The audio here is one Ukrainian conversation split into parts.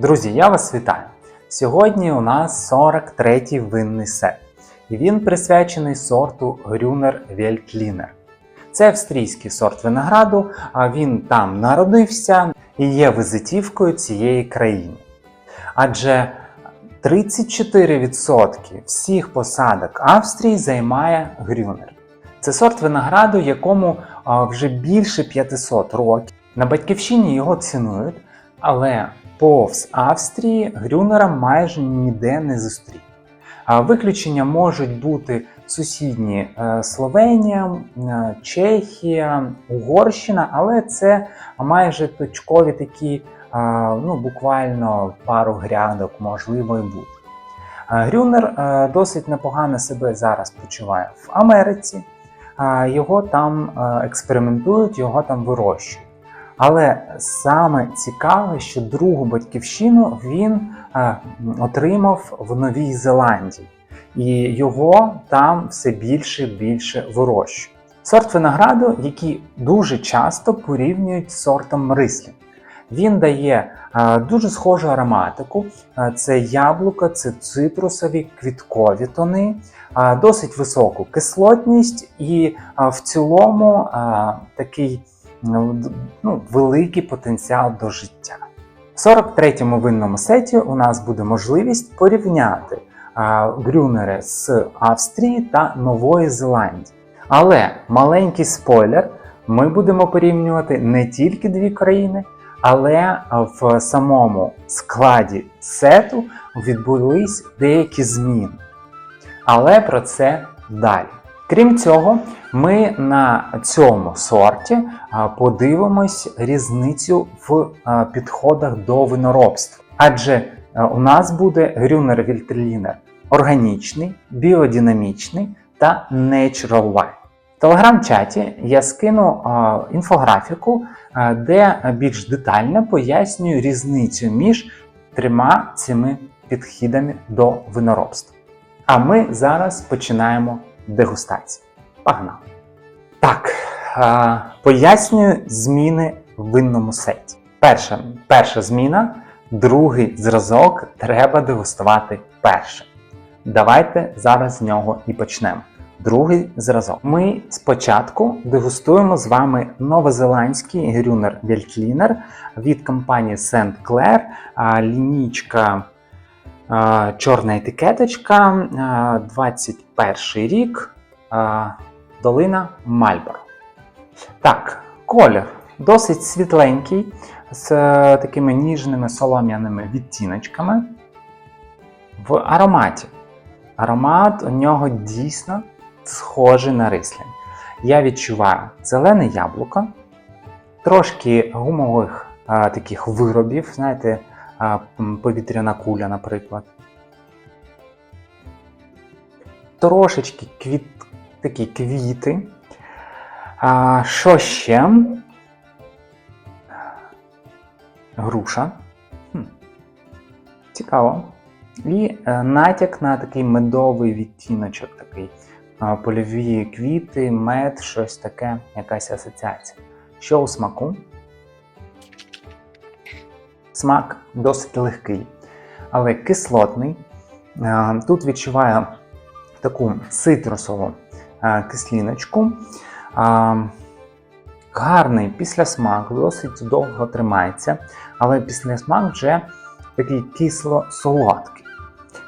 Друзі, я вас вітаю! Сьогодні у нас 43-й винний сет, і він присвячений сорту Грюнер Велтлінер. Це австрійський сорт винограду, а він там народився і є визитівкою цієї країни. Адже 34% всіх посадок Австрії займає Грюнер. Це сорт винограду, якому вже більше 500 років. На батьківщині його цінують, але повз Австрії Грюнера майже ніде не зустрів. Виключення можуть бути сусідні е, Словенія, е, Чехія, Угорщина, але це майже точкові такі, е, ну буквально пару грядок, можливо, і бути. Грюнер досить непогано себе зараз почуває в Америці. Його там експериментують, його там вирощують. Але саме цікаве, що другу батьківщину він е, отримав в Новій Зеландії, і його там все більше і більше вирощують. Сорт винограду, який дуже часто порівнюють з сортом рислінг. Він дає е, дуже схожу ароматику: Е, це яблука, це цитрусові, квіткові тони, досить високу кислотність, і в цілому такий ну, великий потенціал до життя. В 43-му винному сеті у нас буде можливість порівняти грюнери з Австрії та Нової Зеландії. Але маленький спойлер: ми будемо порівнювати не тільки дві країни, але в самому складі сету відбулись деякі зміни. Але про це далі. Крім цього, ми на цьому сорті подивимось різницю в підходах до виноробства. Адже у нас буде Грюнер Вільтерлінер органічний, біодинамічний та Natural Wine. В телеграм-чаті я скину інфографіку, де більш детально пояснюю різницю між трьома цими підхідами до виноробства. А ми зараз починаємо дегустацію. Погнали! Так, а, пояснюю зміни в винному сеті. Перша, перша зміна, другий зразок треба дегустувати першим. Давайте зараз з нього і почнемо. Другий зразок. Ми спочатку дегустуємо з вами новозеландський Грюнер Вельтлінер від компанії Saint Clair, лінійка чорна етикеточка, 21 рік, долина Мальборо. Так, колір досить світленький, з е, такими ніжними солом'яними відтіночками. В ароматі. Аромат у нього дійсно схожий на рислінг. Я відчуваю зелене яблуко, трошки гумових а, таких виробів, знаєте, а, повітряна куля, наприклад. Трошечки квіт, такі квіти. А, що ще? Груша. Хм. Цікаво. І е, натяк на такий медовий відтіночок, такий польові квіти, мед, щось таке, якась асоціація. Що у смаку? Смак досить легкий, але кислотний. Тут відчуваю таку цитрусову кисліночку. Е, Гарний післясмак, досить довго тримається, але післясмак вже такий кисло-солодкий.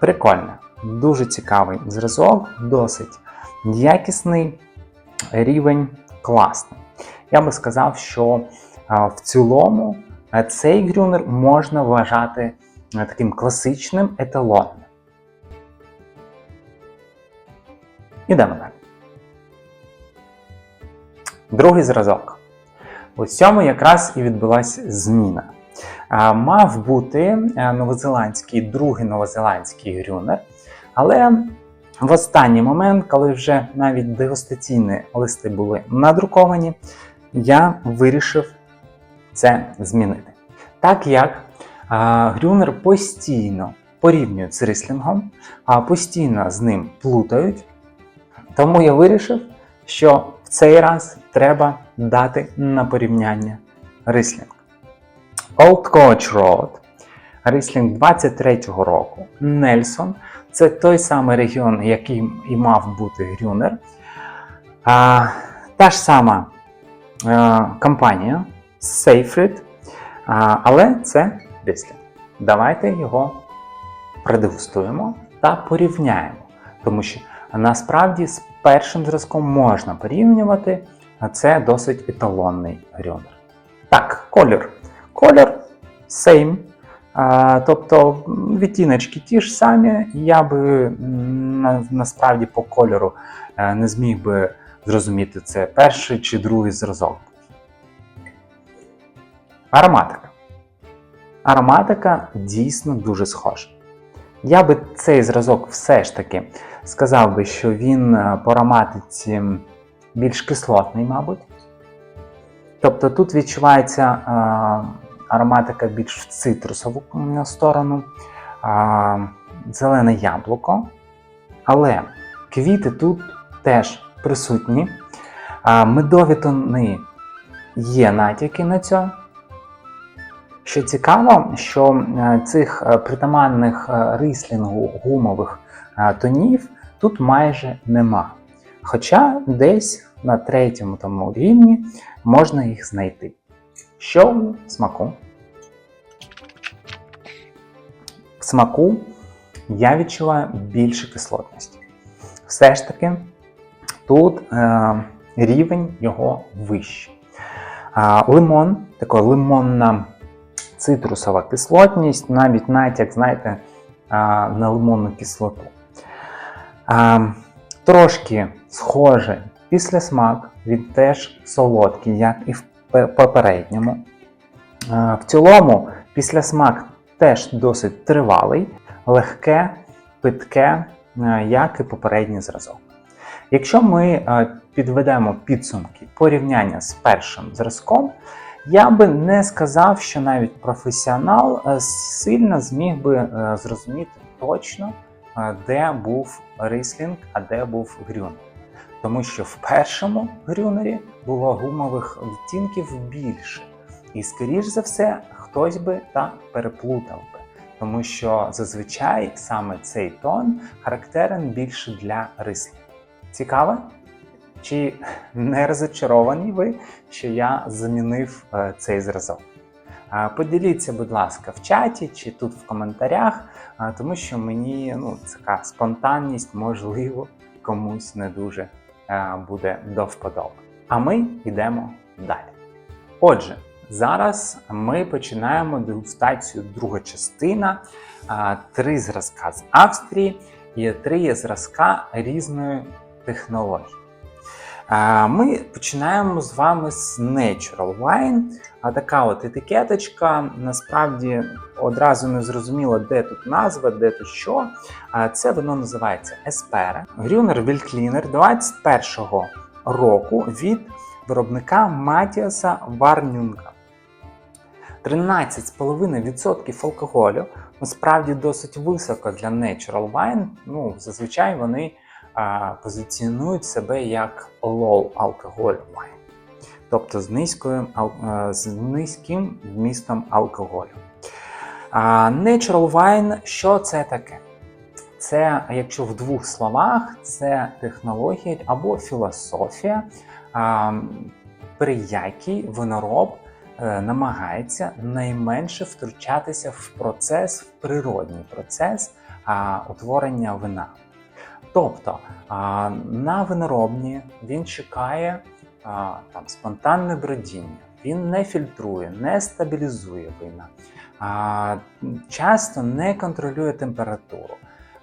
Прикольно, дуже цікавий зразок, досить якісний рівень класний. Я би сказав, що в цілому цей грюнер можна вважати таким класичним еталоном. Ідемо далі. Другий зразок. У цьому якраз і відбулася зміна. Мав бути е, новозеландський, другий новозеландський грюнер, але в останній момент, коли вже навіть дегустаційні листи були надруковані, я вирішив це змінити. Так як грюнер постійно порівнюють з рислінгом, постійно з ним плутають, тому я вирішив, що цей раз треба дати на порівняння рислінг. Old Coach Road Рислінг 23-го року. Нельсон це той самий регіон, який і мав бути Грюнер. А, та ж сама е, компанія Сейфрід, а, але це Рислінг. Давайте його продегустуємо та порівняємо, тому що насправді першим зразком можна порівнювати, а це досить еталонний грюнер. Так, колір. Колір same. Тобто відтіночки ті ж самі. Я би на, насправді по кольору е, не зміг би зрозуміти, це перший чи другий зразок. Ароматика. Ароматика дійсно дуже схожа. Я би цей зразок все ж таки сказав би, що він е, по ароматиці більш кислотний, мабуть. Тобто тут відчувається е, ароматика більш в цитрусову сторону, зелене яблуко. Але квіти тут теж присутні. Медові тони є натяки на це. Що цікаво, що е, цих е, притаманних е, рислінгу гумових е, тонів тут майже нема. Хоча десь на третьому тому рівні можна їх знайти. Що в смаку? В смаку я відчуваю більше кислотності. Все ж таки, тут е, рівень його вищий. А, лимон, така лимонна цитрусова кислотність, навіть натяк, знаєте, на лимонну кислоту. Трошки схожий після смак, він теж солодкий, як і в попередньому. В цілому, після смак теж досить тривалий, легке, питке, як і попередній зразок. Якщо ми підведемо підсумки порівняння з першим зразком, я би не сказав, що навіть професіонал е, сильно зміг би е, зрозуміти точно, е, де був рислінг, а де був грюнер. Тому що в першому грюнері було гумових відтінків більше. І, скоріш за все, хтось би та переплутав би. Тому що зазвичай саме цей тон характерен більше для рислінгу. Цікаво? Чи не розочаровані ви, що я замінив е, цей зразок? Поділіться, будь ласка, в чаті чи тут в коментарях, тому що мені ну, така спонтанність, можливо, комусь не дуже е, буде до вподоби. А ми йдемо далі. Отже, зараз ми починаємо дегустацію друга частина. Три зразка з Австрії і три зразка різної технології. Ми починаємо з вами з Natural Wine. А така от етикеточка. Насправді одразу не зрозуміло, де тут назва, де тут що. Це воно називається Espera. Грюнер Вільклінер 21-го року від виробника Матіаса Варнюнга. 13,5% алкоголю. Насправді досить високо для Natural Wine. Ну, зазвичай вони позиціонують себе як low alcohol wine, тобто з, низькою, з низьким вмістом алкоголю. Natural Wine, що це таке? Це, якщо в двох словах, це технологія або філософія, при якій винороб е, намагається найменше втручатися в процес, в природній процес утворення вина. Тобто на виноробні він чекає там, спонтанне бродіння, він не фільтрує, не стабілізує вина, часто не контролює температуру.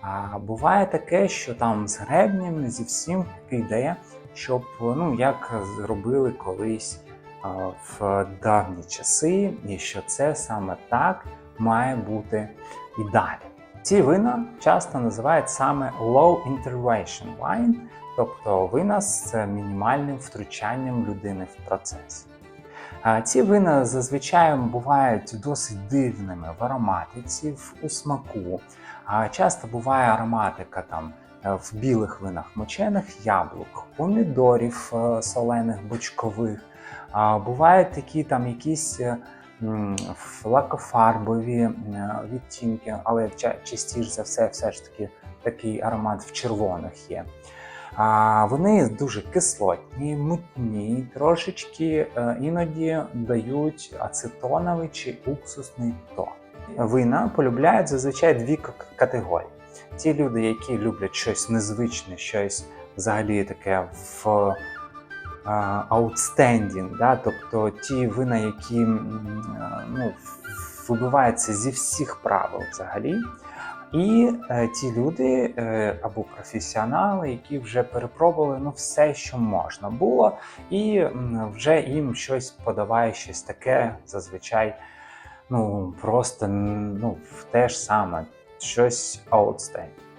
А, буває таке, що там з гребнем зі всім йде, щоб ну, як зробили колись в давні часи, і що це саме так має бути і далі. Ці вина часто називають саме low intervention wine, тобто вина з мінімальним втручанням людини в процес. Ці вина зазвичай бувають досить дивними в ароматиці, в у смаку. Часто буває ароматика там е, в білих винах мочених яблук, помідорів е, солених бочкових. Бувають такі там якісь е, лакофарбові е, відтінки, але частіше за все, все ж таки такий аромат в червоних є. А вони дуже кислотні, мутні, трошечки е, іноді дають ацетоновий чи уксусний тон. Вина полюбляють зазвичай дві категорії: ті люди, які люблять щось незвичне, щось взагалі таке в outstanding, да? тобто ті вина, які е, ну, вибиваються зі всіх правил взагалі. І е, ті люди е, або професіонали, які вже перепробували ну, все, що можна було, і м, вже їм щось подаває щось таке, зазвичай ну, просто ну, те ж саме, щось outstanding.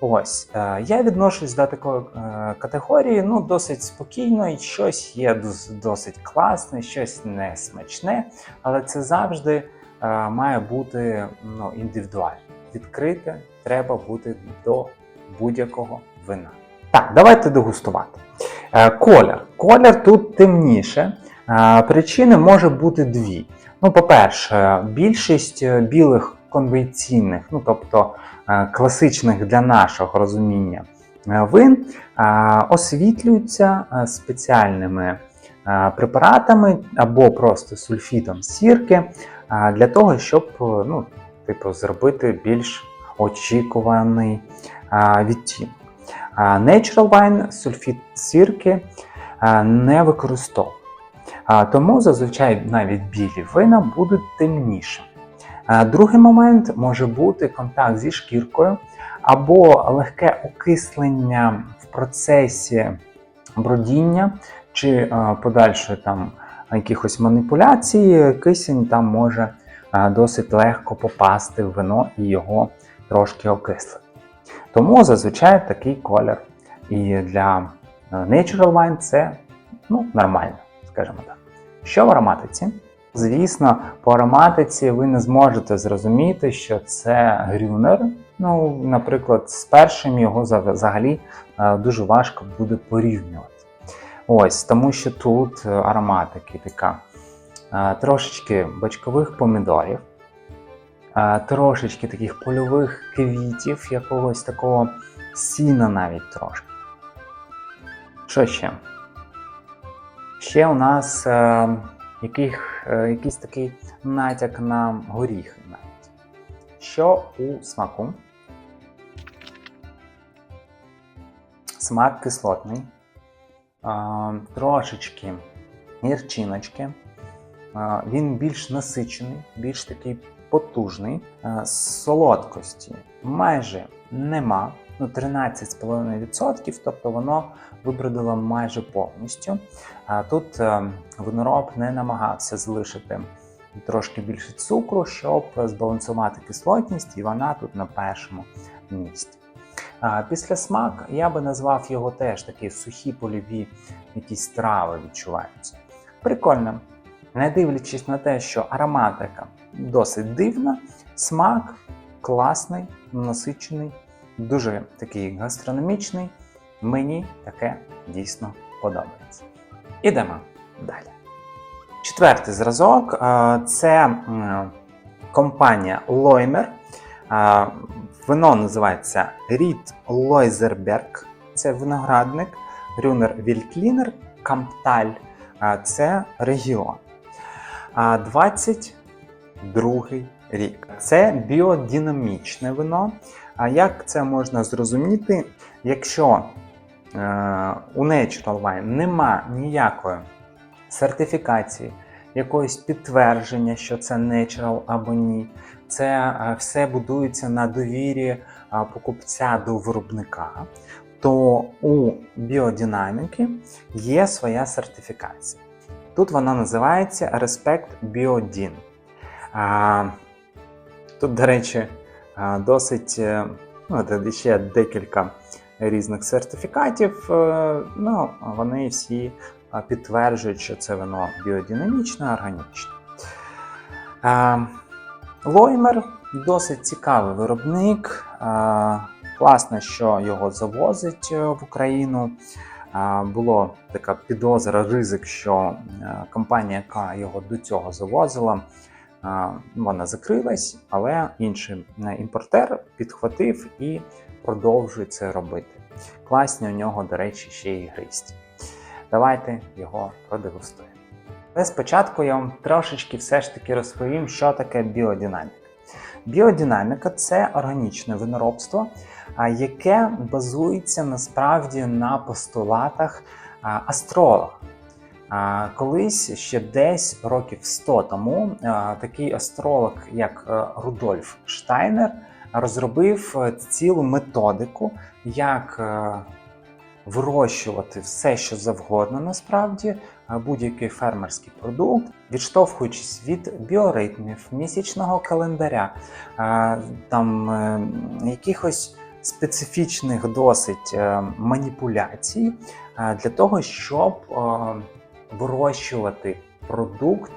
Ось, е, я відношусь до такої е, категорії ну, досить спокійно, і щось є досить класне, щось не смачне, але це завжди е, має бути ну, індивідуально. Відкрите треба бути до будь-якого вина. Так, давайте дегустувати. Колір. Колір тут темніше. Причини може бути дві. Ну, по-перше, більшість білих конвенційних, ну тобто класичних для нашого розуміння е, вин, е, освітлюються е, спеціальними е, препаратами або просто сульфітом сірки е, для того, щоб е, ну, типу, зробити більш очікуваний е, відтінок. Е, Natural wine сульфіт сірки е, не використовує. Тому зазвичай навіть білі вина будуть темнішими. А, Другий момент може бути контакт зі шкіркою або легке окислення в процесі бродіння чи е, подальшої там якихось маніпуляцій. Кисень там може е, досить легко попасти в вино і його трошки окислити. Тому зазвичай такий колір. І для е, Natural Wine це ну, нормально, скажімо так. Що в ароматиці? Звісно, по ароматиці ви не зможете зрозуміти, що це грюнер. Ну, наприклад, з першим його взагалі е, дуже важко буде порівнювати. Ось, тому що тут е, ароматики така е, трошечки бочкових помідорів, трошечки таких польових квітів, якогось такого сіна навіть трошки. Що ще? Ще у нас яких, е, якийсь такий натяк на горіхи навіть. Що у смаку? Смак кислотний, трошечки гірчиночки. Він більш насичений, більш такий потужний. Е, солодкості майже нема. Ну, 13,5%, тобто воно вибродило майже повністю. А тут е, винороб не намагався залишити трошки більше цукру, щоб збалансувати кислотність, і вона тут на першому місці. Після смак я би назвав його теж такі сухі польові якісь трави відчуваються. Прикольно. Не дивлячись на те, що ароматика досить дивна, смак класний, насичений, дуже такий гастрономічний. Мені таке дійсно подобається. Ідемо далі. Четвертий зразок е, це компанія Лоймер. Е, Вино називається Рід Лойзерберг. Це виноградник, Рюнер Вільклінер, Кампталь. Е, Це регіон. А 22 рік. Це біодинамічне вино. А як це можна зрозуміти, якщо е, у Natural Wine нема ніякої сертифікації, якогось підтвердження, що це natural або ні. Це е, все будується на довірі е, покупця до виробника, то у біодинаміки є своя сертифікація. Тут вона називається Respect Biodin. Тут, до речі, досить е, ну, ще декілька різних сертифікатів. е, Ну, вони всі підтверджують, що це вино біодинамічне, органічне. Лоймер досить цікавий виробник. Класно, що його завозить е, в Україну. було така підозра, ризик, що е, компанія, яка його до цього завозила, вона закрилась, але інший е, імпортер підхватив і продовжує це робити. Класні у нього, до речі, ще й гристі. Давайте його продегустуємо. Але спочатку я вам трошечки все ж таки розповім, що таке біодинаміка. Біодинаміка це органічне виноробство, яке базується насправді на постулатах астролога. Колись ще десь років 100 тому такий астролог, як е, Рудольф Штайнер, розробив е, цілу методику, як е, вирощувати все, що завгодно, насправді, будь-який фермерський продукт, відштовхуючись від біоритмів, місячного календаря, там якихось специфічних досить маніпуляцій для того, щоб вирощувати продукт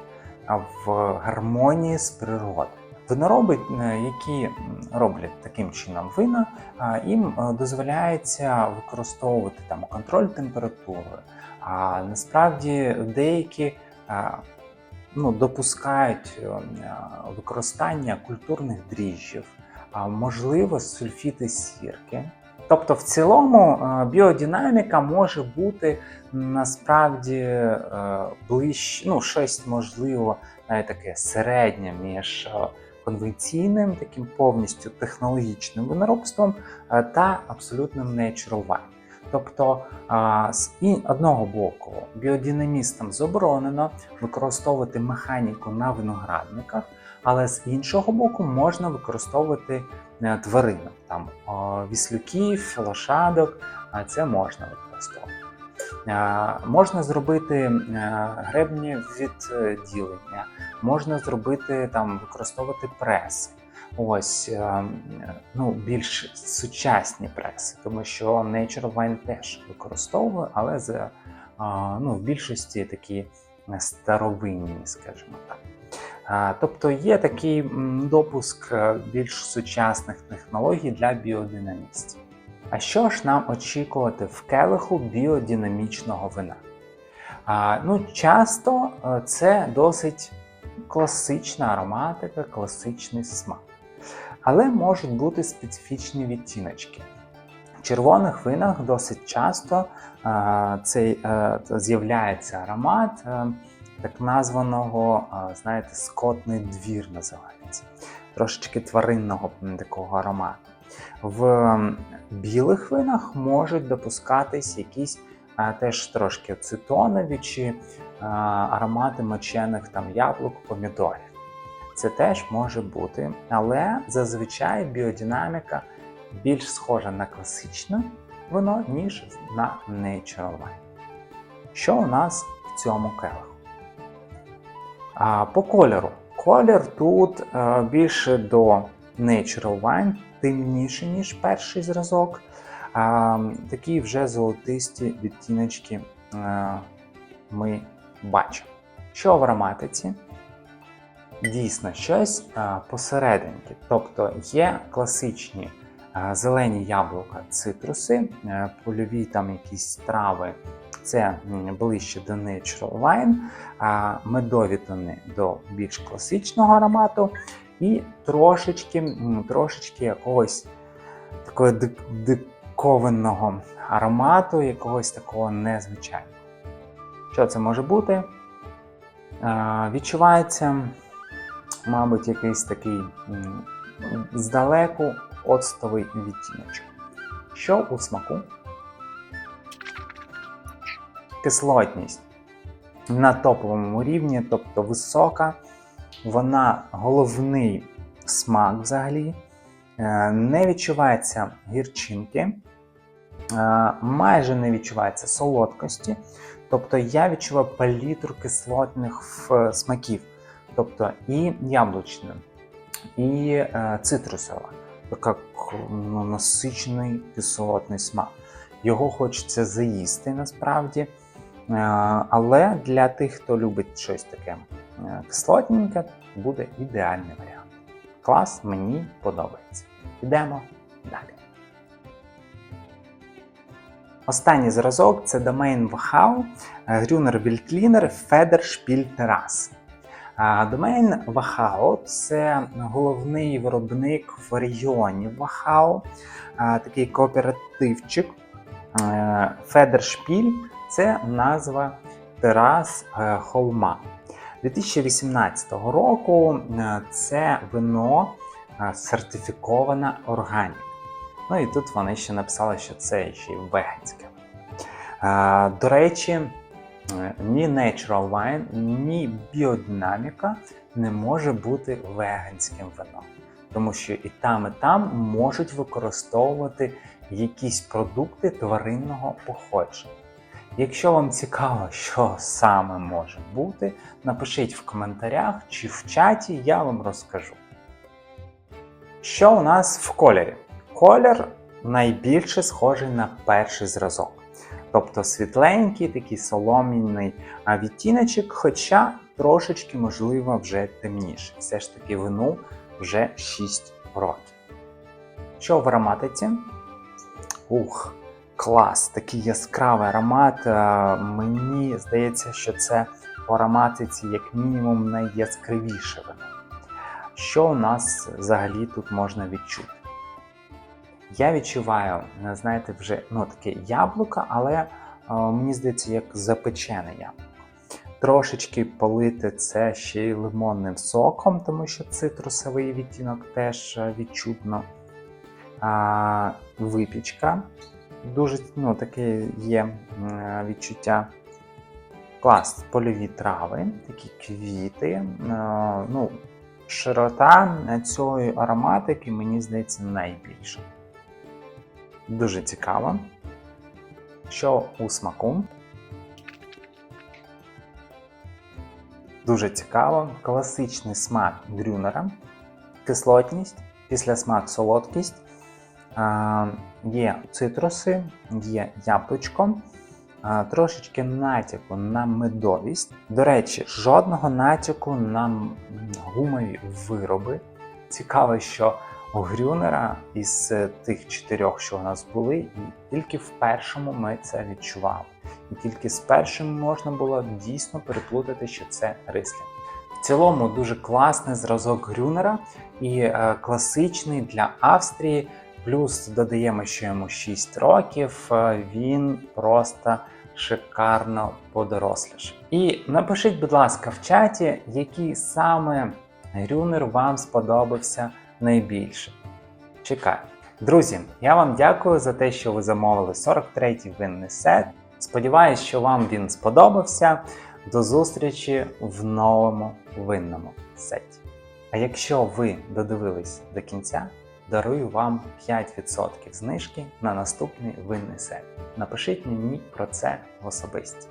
в гармонії з природою. Винороби, е, які роблять таким чином вина, їм е, дозволяється використовувати там контроль температури. А насправді деякі ну, допускають е, використання культурних дріжджів, можливо сульфіти сірки. Тобто, в цілому е, біодинаміка може бути насправді е, ближче, ну, щось можливо, навіть таке середнє між е, конвенційним, таким повністю технологічним виноробством та абсолютним wine. Тобто, з одного боку, біодинамістам заборонено використовувати механіку на виноградниках, але з іншого боку, можна використовувати тваринок, там віслюків, лошадок, а це можна використовувати. Е, Можна зробити е, гребні відділення, можна зробити там, використовувати преси. Ось е, ну, більш сучасні преси, тому що Nature Wine теж використовує, але за ну, в більшості такі е, старовинні, скажімо так. Тобто є такий допуск е, більш сучасних технологій для біодинамістів. А що ж нам очікувати в келиху біодинамічного вина? Ну, часто е, це досить класична ароматика, класичний смак. Але можуть бути специфічні відтіночки. В червоних винах досить часто е, цей, з'являється аромат так названого, знаєте, скотний двір називається. Трошечки тваринного такого аромату. В білих винах можуть допускатись якісь е, теж трошки цитонові чи е, аромати мочених там яблук, помідорів. Це теж може бути, але зазвичай біодинаміка більш схожа на класичне вино, ніж на natural. Що у нас в цьому келиху? По кольору. Колір тут е, більше до natural wine, темніший, ніж перший зразок. Такі вже золотисті відтіночки е, ми бачимо. Що в ароматиці? Дійсно, щось е, посерединки. Тобто є класичні зелені яблука, цитруси, польові там якісь трави. Це ближче до natural wine, медові тони до більш класичного аромату, і трошечки, трошечки якогось такого дик- диковинного аромату, якогось такого незвичайного. Що це може бути? Відчувається, мабуть, якийсь такий здалеку оцтовий відтіночок. Що у смаку? Кислотність на топовому рівні, тобто висока, вона головний смак взагалі. Е, Не відчувається гірчинки, е, майже не відчувається солодкості. Тобто я відчуваю палітру кислотних смаків, тобто і яблучна, і е, цитрусова, така ну, насичений кислотний смак. Його хочеться заїсти насправді. Е, Але для тих, хто любить щось таке е, кислотненьке, буде ідеальний варіант. Клас, мені подобається. Йдемо далі. Останній зразок це домен Вахау, Грюнер Вільтлінер Федер Шпіль Терас. Домен Вахау це головний виробник в регіоні Вахау, а, такий кооперативчик. Е, Федершпіль це назва терас е, холма. 2018 року е, це вино е, сертифікована органік. Ну і тут вони ще написали, що це ще й веганське. До речі, ні Natural Wine, ні біодинаміка не може бути веганським вином. Тому що і там, і там можуть використовувати якісь продукти тваринного походження. Якщо вам цікаво, що саме може бути, напишіть в коментарях чи в чаті, я вам розкажу. Що у нас в кольорі? Колір найбільше схожий на перший зразок. Тобто світленький, такий соломінний а, відтіночок, хоча трошечки, можливо, вже темніший. Все ж таки вину вже 6 років. Що в ароматиці? Ух, клас! Такий яскравий аромат. Е, Мені здається, що це по ароматиці, як мінімум, найяскравіше вино. Що у нас взагалі тут можна відчути? Я відчуваю, е, знаєте, вже ну, таке яблуко, але е, мені здається, як запечене яблуко. Трошечки полити це ще й лимонним соком, тому що цитрусовий відтінок теж відчутно. А, випічка. Дуже ну, таке є відчуття. Клас, польові трави, такі квіти. Е, ну, широта цієї ароматики, мені здається, найбільша. Дуже цікаво. Що у смаку? Дуже цікаво. Класичний смак грюнера, кислотність, після смак солодкість. Є цитруси, є яблучко, трошечки натяку на медовість. До речі, жодного натяку на гумові вироби. Цікаво, що у Грюнера із тих чотирьох, що у нас були, і тільки в першому ми це відчували. І тільки з першим можна було дійсно переплутати, що це рислінг. В цілому дуже класний зразок Грюнера і е, класичний для Австрії. Плюс додаємо, що йому 6 років, е, він просто шикарно подорослішав. І напишіть, будь ласка, в чаті, який саме Грюнер вам сподобався найбільше. Чекаю. Друзі, я вам дякую за те, що ви замовили 43-й винний сет. Сподіваюсь, що вам він сподобався. До зустрічі в новому винному сеті. А якщо ви додивились до кінця, дарую вам 5% знижки на наступний винний сет. Напишіть мені про це в особисті.